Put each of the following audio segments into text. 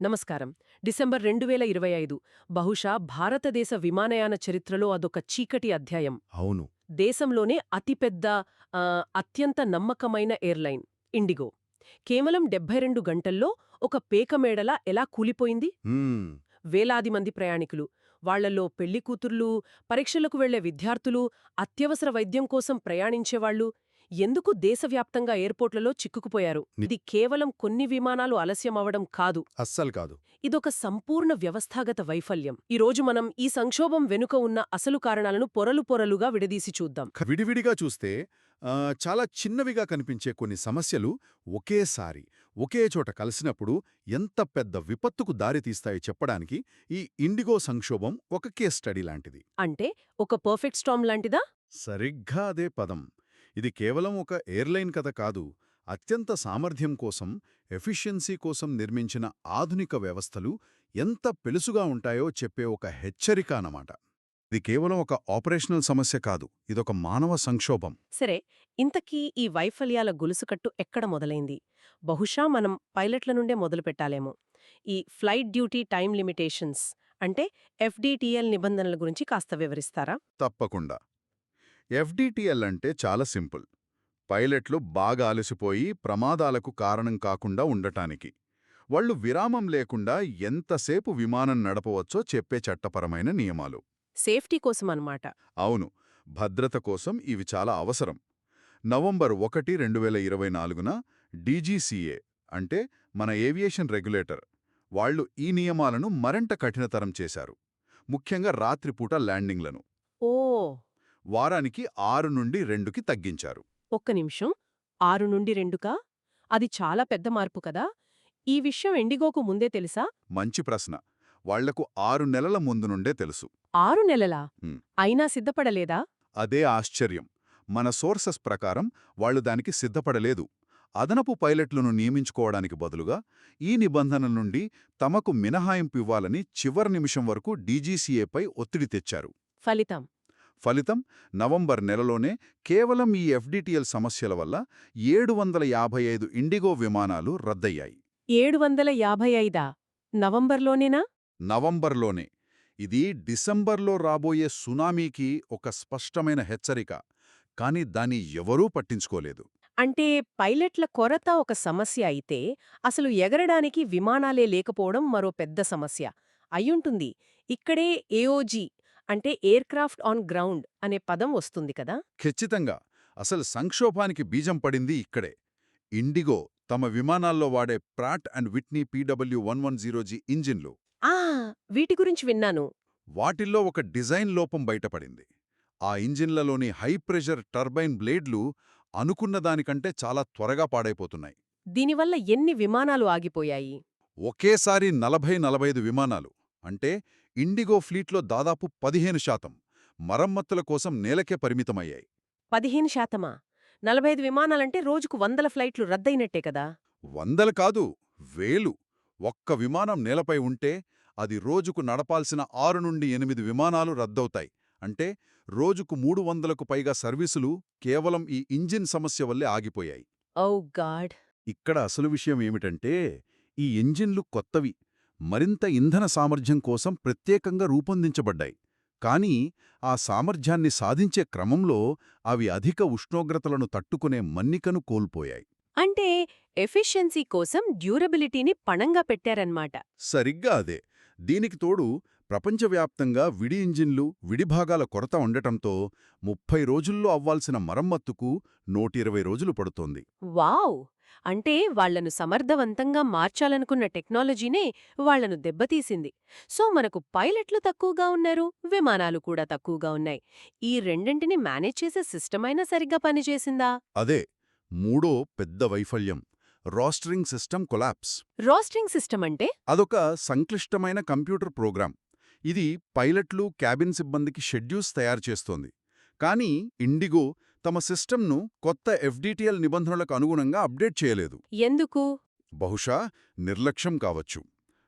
నమస్కారం. డిసెంబర్ రెండు వేల ఇరవై ఐదు బహుశా భారతదేశ విమానయాన చరిత్రలో అదొక చీకటి అధ్యాయం. అవును. దేశంలోనే అతిపెద్ద అత్యంత నమ్మకమైన ఎయిర్లైన్ ఇండిగో. కేవలం డెబ్బై రెండు గంటల్లో ఒక పేకమేడలా ఎలా కూలిపోయింది? వేలాది మంది ప్రయాణికులు వాళ్ళలో పెళ్ళి కూతుర్లు పరీక్షలకు వెళ్ళే విద్యార్థులు అత్యవసర వైద్యం కోసం ప్రయాణించేవాళ్ళు ఎందుకు దేశవ్యాప్తంగా ఎయిర్పోర్ట్లలో చిక్కుకుపోయారు? ఇది కేవలం కొన్ని విమానాలు ఆలస్యం అవడం కాదు. అస్సలు కాదు. ఇదొక సంపూర్ణ వ్యవస్థాగత వైఫల్యం. ఈ రోజు మనం ఈ సంక్షోభం వెనుక ఉన్న అసలు కారణాలను పొరలు పొరలుగా విడదీసి చూద్దాం. విడివిడిగా చూస్తే చాలా చిన్నవిగా కనిపించే కొన్ని సమస్యలు ఒకేసారి ఒకే చోట కలిసినప్పుడు ఎంత పెద్ద విపత్తుకు దారితీస్తాయో చెప్పడానికి ఈ ఇండిగో సంక్షోభం ఒక కేస్ స్టడీ లాంటిది. అంటే ఒక పర్ఫెక్ట్ స్టామ్ లాంటిదా? సరిగ్గా అదే పదం. ఇది కేవలం ఒక ఎయిర్లైన్ కథ కాదు అత్యంత సామర్థ్యం కోసం ఎఫిషియన్సీ కోసం నిర్మించిన ఆధునిక వ్యవస్థలు ఎంత పెలుసుగా ఉంటాయో చెప్పే ఒక హెచ్చరిక అన్నమాట. ఇది కేవలం ఒక ఆపరేషనల్ సమస్య కాదు ఇదొక మానవ సంక్షోభం. సరే ఇంతకీ ఈ వైఫల్యాల గొలుసుకట్టు ఎక్కడ మొదలైంది? బహుశా మనం పైలట్ల నుండే మొదలు పెట్టాలేమో ఈ ఫ్లైట్ డ్యూటీ టైం లిమిటేషన్స్ అంటే ఎఫ్డిటిఎల్ నిబంధనల గురించి కాస్త వివరిస్తారా? తప్పకుండా. ఎఫ్డిటిఎల్ అంటే చాలా సింపుల్. పైలట్లు బాగా అలసిపోయి ప్రమాదాలకు కారణం కాకుండా ఉండటానికి. వాళ్ళు విరామం లేకుండా ఎంతసేపు విమానం నడపవచ్చో చెప్పే చట్టపరమైన నియమాలు. సేఫ్టీ కోసం అన్నమాట అవును భద్రత కోసం ఇవి చాలా అవసరం. నవంబర్ ఒకటి రెండు వేల ఇరవై నాలుగున డీజీసీఏ అంటే మన ఏవియేషన్ రెగ్యులేటర్ వాళ్ళు ఈ నియమాలను మరింత కఠినతరం చేశారు. ముఖ్యంగా రాత్రిపూట ల్యాండింగ్లను. ఓ! వారానికి ఆరు నుండి రెండుకి తగ్గించారు. ఒక్క నిమిషం. ఆరు నుండి రెండుకా? అది చాలా పెద్ద మార్పు కదా? ఈ విషయం ఎండిగోకు ముందే తెలుసా? మంచి ప్రశ్న. వాళ్ళకు ఆరు నెలల ముందు నుండే తెలుసు. ఆరు నెలలా. అయినా సిద్ధపడలేదా? అదే ఆశ్చర్యం. మన సోర్సెస్ ప్రకారం వాళ్ళు దానికి సిద్ధపడలేదు. అదనపు పైలట్లను నియమించుకోవడానికి బదులుగా ఈ నిబంధనల నుండి తమకు మినహాయింపు ఇవ్వాలని చివరి నిమిషం వరకు డీజీసీఏపై ఒత్తిడి తెచ్చారు. ఫలితం. ఫలితం నవంబర్ నెలలోనే కేవలం ఈ ఎఫ్డిటిఎల్ సమస్యల వల్ల ఏడు వందల యాభై ఐదు ఇండిగో విమానాలు రద్దయ్యాయి. ఏడు వందల యాభై ఐదా? నవంబర్లోనేనా? నవంబర్లోనే. ఇది డిసెంబర్లో రాబోయే సునామీకి ఒక స్పష్టమైన హెచ్చరిక కాని దాన్ని ఎవరూ పట్టించుకోలేదు. అంటే పైలట్ల కొరత ఒక సమస్య అయితే అసలు ఎగరడానికి విమానాలే లేకపోవడం మరో పెద్ద సమస్య. అయ్యుంటుంది. ఇక్కడే ఏఓజీ అంటే ఎయిర్క్రాఫ్ట్ ఆన్ గ్రౌండ్ అనే పదం వస్తుంది కదా? ఖచ్చితంగా. అసలు సంక్షోభానికి బీజం పడింది ఇక్కడే. ఇండిగో తమ విమానాల్లో వాడే Pratt and Whitney PW one one zero G ఇంజిన్లు. ఆ! వీటి గురించి విన్నాను. వాటిల్లో ఒక డిజైన్ లోపం బయటపడింది. ఆ ఇంజిన్లలోని హై ప్రెషర్ టర్బైన్ బ్లేడ్లు అనుకున్న దానికంటే చాలా త్వరగా పాడైపోతున్నాయి. దీనివల్ల ఎన్ని విమానాలు ఆగిపోయాయి? ఒకేసారి నలభై నలభైదు విమానాలు. అంటే ఇండిగో ఫ్లీట్లో దాదాపు పదిహేను శాతం మరమ్మతుల కోసం నేలకే పరిమితమయ్యాయి. పదిహేను శాతమా? నలభై ఐదు విమానాలంటే రోజుకు వందల ఫ్లైట్లు రద్దయినట్టే కదా? వందలు కాదు వేలు. ఒక్క విమానం నేలపై ఉంటే అది రోజుకు నడపాల్సిన ఆరు నుండి ఎనిమిది విమానాలు రద్దవుతాయి. అంటే రోజుకు మూడు వందలకు పైగా సర్వీసులు కేవలం ఈ ఇంజిన్ సమస్య వల్లే ఆగిపోయాయి. ఇక్కడ అసలు విషయం ఏమిటంటే ఈ ఇంజిన్లు కొత్తవి. మరింత ఇంధన సామర్థ్యం కోసం ప్రత్యేకంగా రూపొందించబడ్డాయి. కానీ ఆ సామర్థ్యాన్ని సాధించే క్రమంలో అవి అధిక ఉష్ణోగ్రతలను తట్టుకునే మన్నికను కోల్పోయాయి. అంటే ఎఫిషియన్సీ కోసం డ్యూరబిలిటీని పణంగా పెట్టారన్నమాట. సరిగ్గా అదే. దీనికి తోడు ప్రపంచవ్యాప్తంగా విడి ఇంజిన్లు విడిభాగాల కొరత ఉండటంతో ముప్పై రోజుల్లో అవ్వాల్సిన మరమ్మత్తుకు నూటిరవై రోజులు పడుతోంది. వావ్! అంటే వాళ్ళను సమర్థవంతంగా మార్చాలనుకున్న టెక్నాలజీనే వాళ్ళను దెబ్బతీసింది. సో మనకు పైలట్లు తక్కువగా ఉన్నారు విమానాలు కూడా తక్కువగా ఉన్నాయి. ఈ రెండింటిని మేనేజ్ చేసే సిస్టమ్ అయినా సరిగ్గా పనిచేసిందా? అదే మూడో పెద్ద వైఫల్యం rostering system collapse. Rostering system అంటే? అదొక సంక్లిష్టమైన కంప్యూటర్ ప్రోగ్రాం ఇది పైలట్లు క్యాబిన్ సిబ్బందికి షెడ్యూల్స్ తయారు చేస్తోంది. కానీ ఇండిగో తమ సిస్టమ్ను కొత్త ఎఫ్డిటిఎల్ నిబంధనలకు అనుగుణంగా అప్డేట్ చేయలేదు. ఎందుకు? బహుశా నిర్లక్ష్యం కావచ్చు.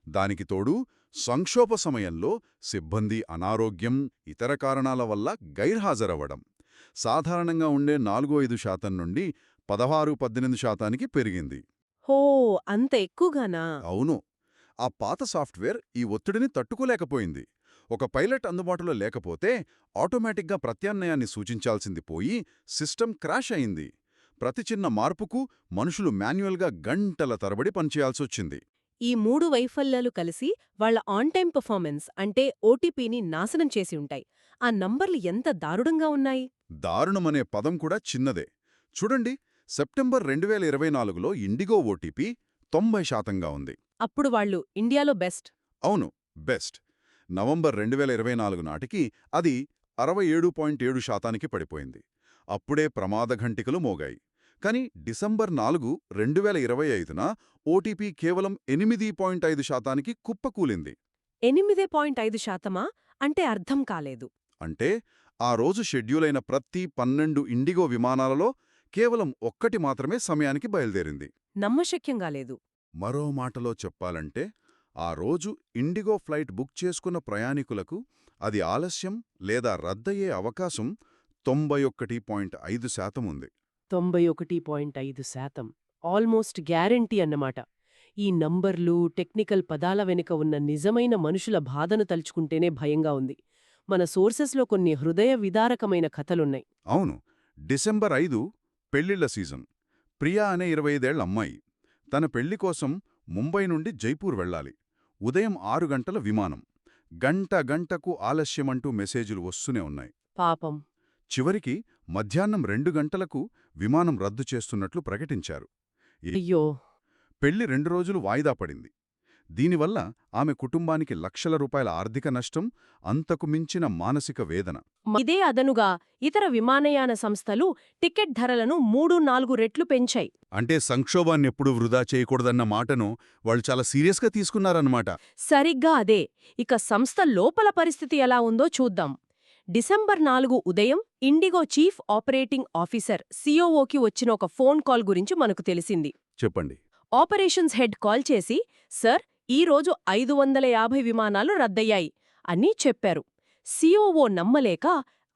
దానికి తోడు సంక్షోభ సమయంలో సిబ్బంది అనారోగ్యం ఇతర కారణాల వల్ల గైర్హాజరవ్వడం. సాధారణంగా ఉండే నాలుగో ఐదు శాతం నుండి పదహారు పద్దెనిమిది శాతానికి పెరిగింది. హో అంత ఎక్కువగానా? అవును. ఆ పాత సాఫ్ట్వేర్ ఈ ఒత్తిడిని తట్టుకోలేకపోయింది. ఒక పైలట్ అందుబాటులో లేకపోతే ఆటోమేటిక్గా ప్రత్యామ్నాయాన్ని సూచించాల్సింది పోయి సిస్టమ్ క్రాష్ అయింది. ప్రతి చిన్న మార్పుకు మనుషులు మాన్యువల్గా గంటల తరబడి పనిచేయాల్సొచ్చింది. ఈ మూడు వైఫల్యాలు కలిసి వాళ్ళ ఆన్ టైం పర్ఫార్మెన్స్ అంటే ఓటీపీని నాశనం చేసి ఉంటాయి. ఆ నంబర్లు ఎంత దారుణంగా ఉన్నాయి? దారుణమనే పదం కూడా చిన్నదే. చూడండి సెప్టెంబర్ రెండు వేల ఇరవై నాలుగులో ఇండిగో ఓటీపీ తొంభై శాతంగా ఉంది. అప్పుడు వాళ్ళు ఇండియాలో బెస్ట్. అవును బెస్ట్. నవంబర్ రెండు వేల ఇరవై నాలుగు నాటికి అది అరవై ఏడు పాయింట్ ఏడు శాతానికి పడిపోయింది. అప్పుడే ప్రమాద ఘంటికలు మోగాయి. కానీ డిసెంబర్ నాలుగు రెండు వేల ఇరవై ఐదున ఓటీపీ కేవలం ఎనిమిది పాయింట్ ఐదు శాతానికి కుప్పకూలింది. ఎనిమిదే పాయింట్ ఐదు శాతమా? అంటే అర్థం కాలేదు. అంటే ఆ రోజు షెడ్యూలైన ప్రతి పన్నెండు ఇండిగో విమానాలలో కేవలం ఒక్కటి మాత్రమే సమయానికి బయలుదేరింది. నమ్మశక్యంగా లేదు. మరో మాటలో చెప్పాలంటే ఆ రోజు ఇండిగో ఫ్లైట్ బుక్ చేసుకున్న ప్రయాణికులకు అది ఆలస్యం లేదా రద్దయ్యే అవకాశం తొంభై ఒకటి పాయింట్ ఐదు శాతం ఉంది. తొంభై ఒకటి పాయింట్ ఐదు శాతం. ఆల్మోస్ట్ గ్యారంటీ అన్నమాట. ఈ నంబర్లు టెక్నికల్ పదాల వెనుక ఉన్న నిజమైన మనుషుల బాధను తలుచుకుంటేనే భయంగా ఉంది. మన సోర్సెస్లో కొన్ని హృదయ విదారకమైన కథలున్నాయి. అవును. డిసెంబర్ ఐదు పెళ్ళిళ్ళ సీజన్. ప్రియా అనే ఇరవై ఐదేళ్ళ అమ్మాయి. తన పెళ్ళి కోసం ముంబై నుండి జైపూర్ వెళ్ళాలి. ఉదయం ఆరు గంటల విమానం. గంట గంటకు ఆలస్యమంటూ మెసేజులు వస్తూనే ఉన్నాయి. పాపం. చివరికి మధ్యాహ్నం రెండు గంటలకు విమానం రద్దు చేస్తున్నట్లు ప్రకటించారు. అయ్యో. పెళ్ళి రెండు రోజులు వాయిదా పడింది. దీనివల్ల ఆమె కుటుంబానికి లక్షల రూపాయల ఆర్థిక నష్టం అంతకు మించిన మానసిక వేదన. ఇదే అదనుగా ఇతర విమానయాన సంస్థలు టికెట్ ధరలను మూడు నాలుగు రెట్లు పెంచాయి. అంటే సంక్షోభాన్నెప్పుడు వృధా చేయకూడదన్న మాటను వాళ్ళు చాలా సీరియస్గా తీసుకున్నారన్నమాట. సరిగ్గా అదే. ఇక సంస్థ లోపల పరిస్థితి ఎలా ఉందో చూద్దాం. డిసెంబర్ నాలుగు ఉదయం ఇండిగో చీఫ్ ఆపరేటింగ్ ఆఫీసర్ సిఓఓకి వచ్చిన ఒక ఫోన్ కాల్ గురించి మనకు తెలిసింది. చెప్పండి. ఆపరేషన్స్ హెడ్ కాల్ చేసి సర్ ఈ రోజు ఐదు వందల యాభై విమానాలు రద్దయ్యాయి అని చెప్పారు. సిఓఓ నమ్మలేక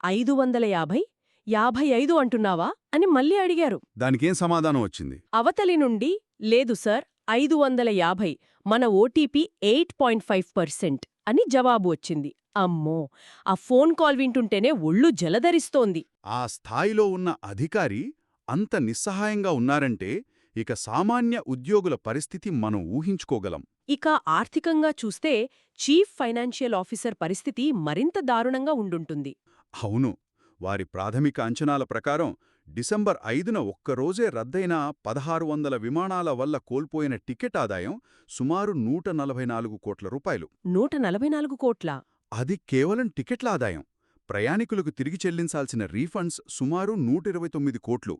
ఐదు వందల యాభై యాభై ఐదు అంటున్నావా అని మళ్ళీ అడిగారు. దానికేం సమాధానం వచ్చింది? అవతలి నుండి లేదు సార్ ఐదు వందల యాభై మన OTP eight point five percent అని జవాబు వచ్చింది. అమ్మో! ఆ ఫోన్ కాల్ వింటుంటేనే ఒళ్ళు జలధరిస్తోంది. ఆ స్థాయిలో ఉన్న అధికారి అంత నిస్సహాయంగా ఉన్నారంటే ఇక సామాన్య ఉద్యోగుల పరిస్థితి మనం ఊహించుకోగలం. ఇక ఆర్థికంగా చూస్తే చీఫ్ ఫైనాన్షియల్ ఆఫీసర్ పరిస్థితి మరింత దారుణంగా ఉండుంటుంది. అవును వారి ప్రాథమిక అంచనాల ప్రకారం డిసెంబర్ ఐదున ఒక్కరోజే రద్దయిన పదహారు వందల విమానాల వల్ల కోల్పోయిన టికెట్ ఆదాయం సుమారు నూట నలభై నాలుగు కోట్ల రూపాయలు. నూట నలభై నాలుగు కోట్ల? అది కేవలం టికెట్ల ఆదాయం. ప్రయాణికులకు తిరిగి చెల్లించాల్సిన రీఫండ్స్ సుమారు నూట ఇరవై తొమ్మిది కోట్లు.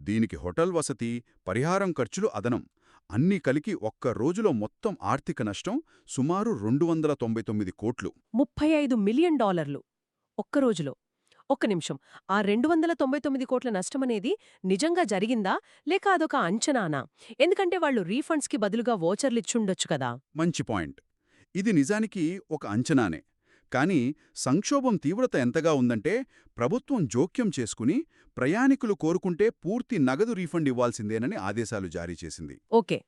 దీనికి హోటల్ వసతి పరిహారం ఖర్చులు అదనం. అన్నీ కలిగి ఒక్క రోజులో మొత్తం ఆర్థిక నష్టం సుమారు రెండు వందల తొంభై తొమ్మిది కోట్లు. ముప్పై ఐదు మిలియన్ డాలర్లు. ఒక్క రోజులో. ఒక్క నిమిషం. ఆ రెండు వందల తొంభై తొమ్మిది కోట్ల నష్టమనేది నిజంగా జరిగిందా? లేక అదొక అంచనానా? ఎందుకంటే వాళ్ళు రీఫండ్స్కి బదులుగా వోచర్లిచ్చుండొచ్చు కదా. మంచి పాయింట్. ఇది నిజానికి ఒక అంచనానే. కానీ సంక్షోభం తీవ్రత ఎంతగా ఉందంటే ప్రభుత్వం జోక్యం చేసుకుని ప్రయాణికులు కోరుకుంటే పూర్తి నగదు రీఫండ్ ఇవ్వాల్సిందేనని ఆదేశాలు జారీ చేసింది. ఓకే.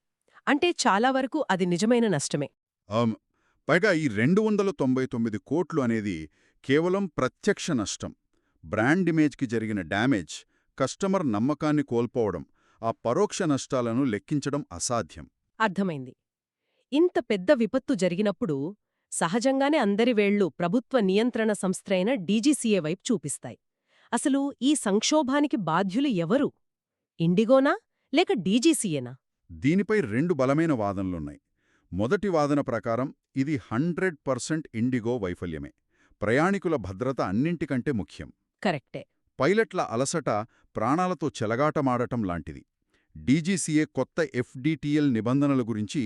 అంటే చాలా వరకు అది నిజమైన నష్టమే. పైగా ఈ రెండు వందల తొంభై తొమ్మిది కోట్లు అనేది కేవలం ప్రత్యక్ష నష్టం. బ్రాండ్ ఇమేజ్కి జరిగిన డ్యామేజ్ కస్టమర్ నమ్మకాన్ని కోల్పోవడం ఆ పరోక్ష నష్టాలను లెక్కించడం అసాధ్యం. అర్థమైంది. ఇంత పెద్ద విపత్తు జరిగినప్పుడు సహజంగానే అందరి వేళ్ళు ప్రభుత్వ నియంత్రణ సంస్థైన డీజీసీఏ వైపు చూపిస్తాయి. అసలు ఈ సంక్షోభానికి బాధ్యులు ఎవరు? ఇండిగోనా లేక డీజీసీఏనా? దీనిపై రెండు బలమైన వాదనలున్నాయి. మొదటి వాదన ప్రకారం ఇది హండ్రెడ్ పర్సెంట్ ఇండిగో వైఫల్యమే. ప్రయాణికుల భద్రత అన్నింటికంటే ముఖ్యం. కరెక్టే. పైలట్ల అలసట ప్రాణాలతో చెలగాటమాడటం లాంటిది. డీజీసీఏ కొత్త ఎఫ్డీటీఎల్ నిబంధనల గురించి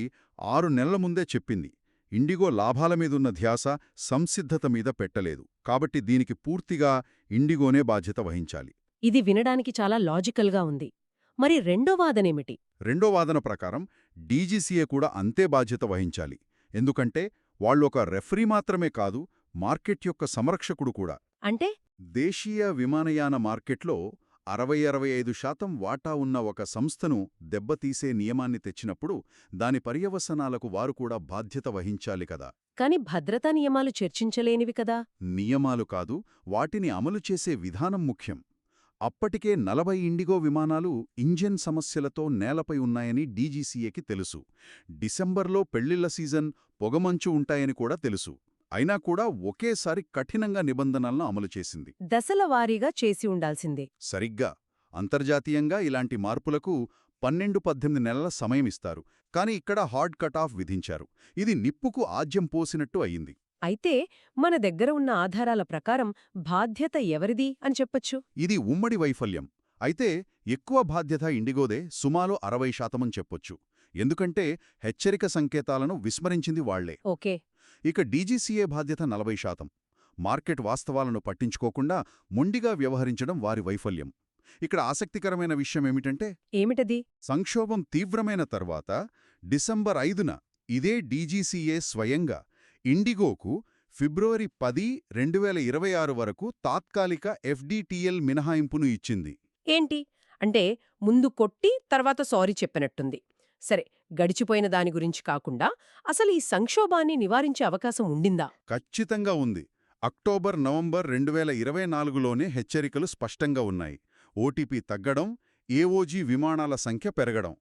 ఆరు నెలల ముందే చెప్పింది. ఇండిగో లాభాల మీదున్న ధ్యాస సంసిద్ధత మీద పెట్టలేదు. కాబట్టి దీనికి పూర్తిగా ఇండిగోనే బాధ్యత వహించాలి. ఇది వినడానికి చాలా లాజికల్గా ఉంది. మరి రెండో వాదనేమిటి? రెండో వాదన ప్రకారం డీజీసీఏ కూడా అంతే బాధ్యత వహించాలి. ఎందుకంటే వాళ్ళొక రెఫరీ మాత్రమే కాదు మార్కెట్ యొక్క సంరక్షకుడు కూడా. అంటే? దేశీయ విమానయాన మార్కెట్లో అరవై అరవై ఐదు శాతం వాటా ఉన్న ఒక సంస్థను దెబ్బతీసే నియమాన్ని తెచ్చినప్పుడు దాని పర్యవసనాలకు వారు కూడా బాధ్యత వహించాలి కదా. కాని భద్రతా నియమాలు చర్చించలేనివి కదా. నియమాలు కాదు వాటిని అమలు చేసే విధానం ముఖ్యం. అప్పటికే నలభై ఇండిగో విమానాలు ఇంజిన్ సమస్యలతో నేలపై ఉన్నాయని డీజీసీఏకి తెలుసు. డిసెంబర్లో పెళ్ళిళ్ళ సీజన్ పొగమంచు ఉంటాయని కూడా తెలుసు. అయినా కూడా ఒకేసారి కఠినంగా నిబంధనలను అమలు చేసింది. దశల వారీగా చేసి ఉండాల్సిందే. సరిగ్గా. అంతర్జాతీయంగా ఇలాంటి మార్పులకు పన్నెండు పద్దెనిమిది నెలల సమయం ఇస్తారు. కాని ఇక్కడ హార్డ్ కట్ ఆఫ్ విధించారు. ఇది నిప్పుకు ఆజ్యం పోసినట్టు అయింది. అయితే మన దగ్గర ఉన్న ఆధారాల ప్రకారం బాధ్యత ఎవరిది అని చెప్పొచ్చు? ఇది ఉమ్మడి వైఫల్యం. అయితే ఎక్కువ బాధ్యత ఇండిగోదే సుమారు అరవై శాతమని చెప్పొచ్చు. ఎందుకంటే హెచ్చరిక సంకేతాలను విస్మరించింది వాళ్ళే. ఓకే. ఇక డీజీసీఏ బాధ్యత నలభై శాతం. మార్కెట్ వాస్తవాలను పట్టించుకోకుండా మొండిగా వ్యవహరించడం వారి వైఫల్యం. ఇక్కడ ఆసక్తికరమైన విషయం ఏమిటంటే ఏమిటది? సంక్షోభం తీవ్రమైన తర్వాత డిసెంబర్ ఐదున ఇదే డీజీసీఏ స్వయంగా ఇండిగోకు ఫిబ్రవరి పది రెండు వేల ఇరవై ఆరు వరకు తాత్కాలిక ఎఫ్డీటీఎల్ మినహాయింపును ఇచ్చింది. ఏంటి? అంటే ముందు కొట్టి తర్వాత సారీ చెప్పినట్టుంది. సరే గడిచిపోయిన దాని గురించి కాకుండా అసలు ఈ సంక్షోభాన్ని నివారించే అవకాశం ఉండిందా? ఖచ్చితంగా ఉంది. అక్టోబర్ నవంబర్ రెండు వేల ఇరవై నాలుగులోనే హెచ్చరికలు స్పష్టంగా ఉన్నాయి. ఓటీపీ తగ్గడం ఏఓజీ విమానాల సంఖ్య పెరగడం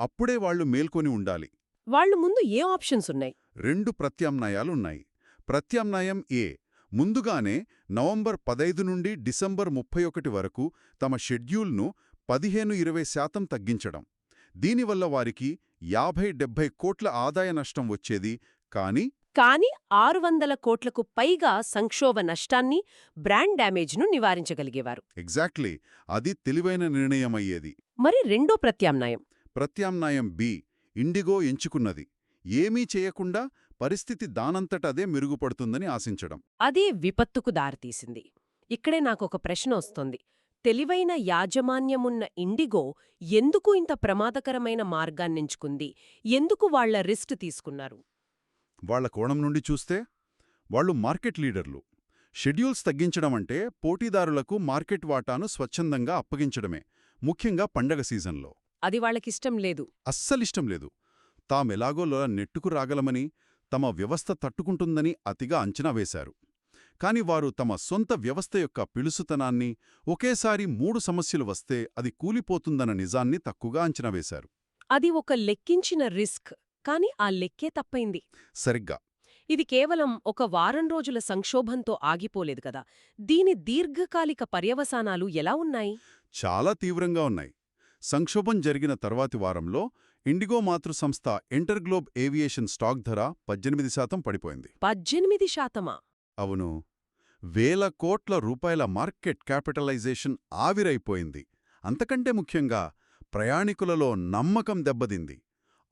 అప్పుడే వాళ్ళు మేల్కొని ఉండాలి. వాళ్ళు ముందు ఏ ఆప్షన్స్ ఉన్నాయి? రెండు ప్రత్యామ్నాయాలున్నాయి ప్రత్యామ్నాయం ఏ ముందుగానే నవంబర్ పదైదు నుండి డిసెంబర్ ముప్పై ఒకటి వరకు తమ షెడ్యూల్ను పదిహేను ఇరవై శాతం తగ్గించడం. దీనివల్ల వారికి యాభై డెబ్బై కోట్ల ఆదాయ నష్టం వచ్చేది. కాని కానీ ఆరు వందల కోట్లకు పైగా సంక్షోభ నష్టాన్ని బ్రాండ్ డ్యామేజ్ను నివారించగలిగేవారు. ఎగ్జాక్ట్లీ. అది తెలివైన నిర్ణయమయ్యేది. మరి రెండో ప్రత్యామ్నాయం. ప్రత్యామ్నాయం బి. ఇండిగో ఎంచుకున్నది. ఏమీ చేయకుండా పరిస్థితి దానంతటదే మెరుగుపడుతుందని ఆశించడం. అదే విపత్తుకు దారితీసింది. ఇక్కడే నాకొక ప్రశ్న వస్తోంది. తెలివైన యాజమాన్యమున్న ఇండిగో ఎందుకు ఇంత ప్రమాదకరమైన మార్గాన్నెంచుకుంది? ఎందుకు వాళ్ళ రిస్క్ తీసుకున్నారు? వాళ్ళ కోణం నుండి చూస్తే వాళ్ళు మార్కెట్ లీడర్లు. షెడ్యూల్స్ తగ్గించడం అంటే పోటీదారులకు మార్కెట్ వాటాను స్వచ్ఛందంగా అప్పగించడమే ముఖ్యంగా పండగ సీజన్లో. అది వాళ్ళకిష్టం లేదు. అస్సలిష్టం లేదు. తామెలాగోలా నెట్టుకు రాగలమని తమ వ్యవస్థ తట్టుకుంటుందని అతిగా అంచనా వేశారు. కాని వారు తమ సొంత వ్యవస్థ యొక్క పిలుసుతనాన్ని ఒకేసారి మూడు సమస్యలు వస్తే అది కూలిపోతుందన్న నిజాన్ని తక్కువగా అంచనా వేశారు. అది ఒక లెక్కించిన రిస్క్ కాని ఆ లెక్కే తప్పైంది. సరిగ్గా. ఇది కేవలం ఒక వారం రోజుల సంక్షోభంతో ఆగిపోలేదు కదా. దీని దీర్ఘకాలిక పర్యవసానాలు ఎలా ఉన్నాయి? చాలా తీవ్రంగా ఉన్నాయి. సంక్షోభం జరిగిన తర్వాతి వారంలో ఇండిగో మాతృ సంస్థ ఇంటర్గ్లోబ్ ఏవియేషన్ స్టాక్ ధర పద్దెనిమిది శాతం పడిపోయింది. పద్దెనిమిది శాతమా? అవును. వేల కోట్ల రూపాయల మార్కెట్ క్యాపిటలైజేషన్ ఆవిరైపోయింది. అంతకంటే ముఖ్యంగా ప్రయాణికులలో నమ్మకం దెబ్బతింది.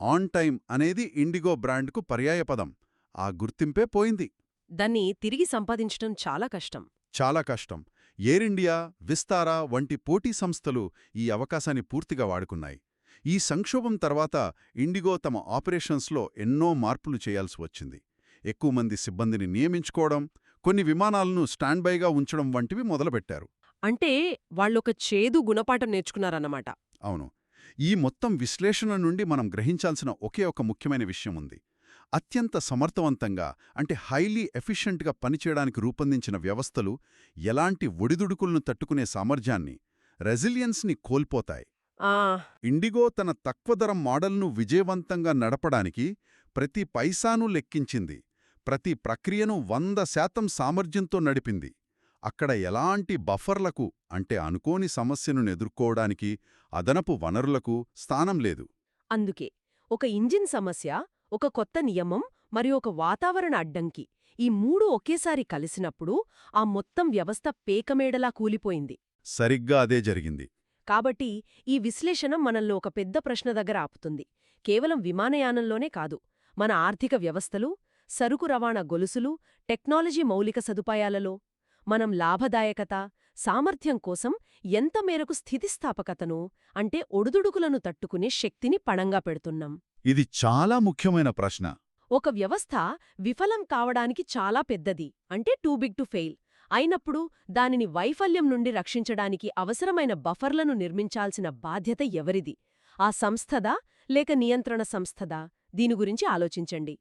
ఆన్ టైం అనేది ఇండిగో బ్రాండ్కు పర్యాయపదం ఆ గుర్తింపే పోయింది. దాన్ని తిరిగి సంపాదించడం చాలా కష్టం. చాలా కష్టం. ఎయిర్ ఇండియా విస్తారా వంటి పోటీ సంస్థలు ఈ అవకాశాన్ని పూర్తిగా వాడుకున్నాయి. ఈ సంక్షోభం తర్వాత ఇండిగో తమ ఆపరేషన్స్లో ఎన్నో మార్పులు చేయాల్సి వచ్చింది. ఎక్కువ మంది సిబ్బందిని నియమించుకోవడం కొన్ని విమానాలను స్టాండ్బైగా ఉంచడం వంటివి మొదలుపెట్టారు. అంటే వాళ్ళొక చేదు గుణపాఠం నేర్చుకున్నారన్నమాట. అవును. ఈ మొత్తం విశ్లేషణ నుండి మనం గ్రహించాల్సిన ఒకే ఒక ముఖ్యమైన విషయం ఉంది. అత్యంత సమర్థవంతంగా అంటే హైలీ ఎఫిషియెంట్గా పనిచేయడానికి రూపొందించిన వ్యవస్థలు ఎలాంటి ఒడిదుడుకులను తట్టుకునే సామర్థ్యాన్ని రెసిలియన్స్ని కోల్పోతాయి. ఇండిగో తన తక్కువ ధర మోడల్ను విజయవంతంగా నడపడానికి ప్రతి పైసాను లెక్కించింది. ప్రతి ప్రక్రియను వంద శాతం సామర్థ్యంతో నడిపింది. అక్కడ ఎలాంటి బఫర్లకు అంటే అనుకోని సమస్యను ఎదుర్కోవడానికి అదనపు వనరులకు స్థానం లేదు. అందుకే ఒక ఇంజిన్ సమస్య ఒక కొత్త నియమం మరియు ఒక వాతావరణ అడ్డంకి ఈ మూడు ఒకేసారి కలిసినప్పుడు ఆ మొత్తం వ్యవస్థ పేకమేడలా కూలిపోయింది. సరిగ్గా అదే జరిగింది. కాబట్టి ఈ విశ్లేషణ మనల్ని ఒక పెద్ద ప్రశ్న దగ్గర ఆపుతుంది. కేవలం విమానయానంలోనే కాదు మన ఆర్థిక వ్యవస్థలు సరుకు రవాణా గొలుసులు టెక్నాలజీ మౌలిక సదుపాయాలలో మనం లాభదాయకత సామర్థ్యం కోసం ఎంత మేరకు స్థితిస్థాపకతను అంటే ఒడుదుడుకులను తట్టుకునే శక్తిని పణంగా పెడుతున్నాం. ఇది చాలా ముఖ్యమైన ప్రశ్న. ఒక వ్యవస్థ విఫలం కావడానికి చాలా పెద్దది అంటే టూ బిగ్ టు ఫెయిల్. అయినప్పుడు దానిని వైఫల్యం నుండి రక్షించడానికి అవసరమైన బఫర్లను నిర్మించాల్సిన బాధ్యత ఎవరిది? ఆ సంస్థదా లేక నియంత్రణ సంస్థదా? దీని గురించి ఆలోచించండి.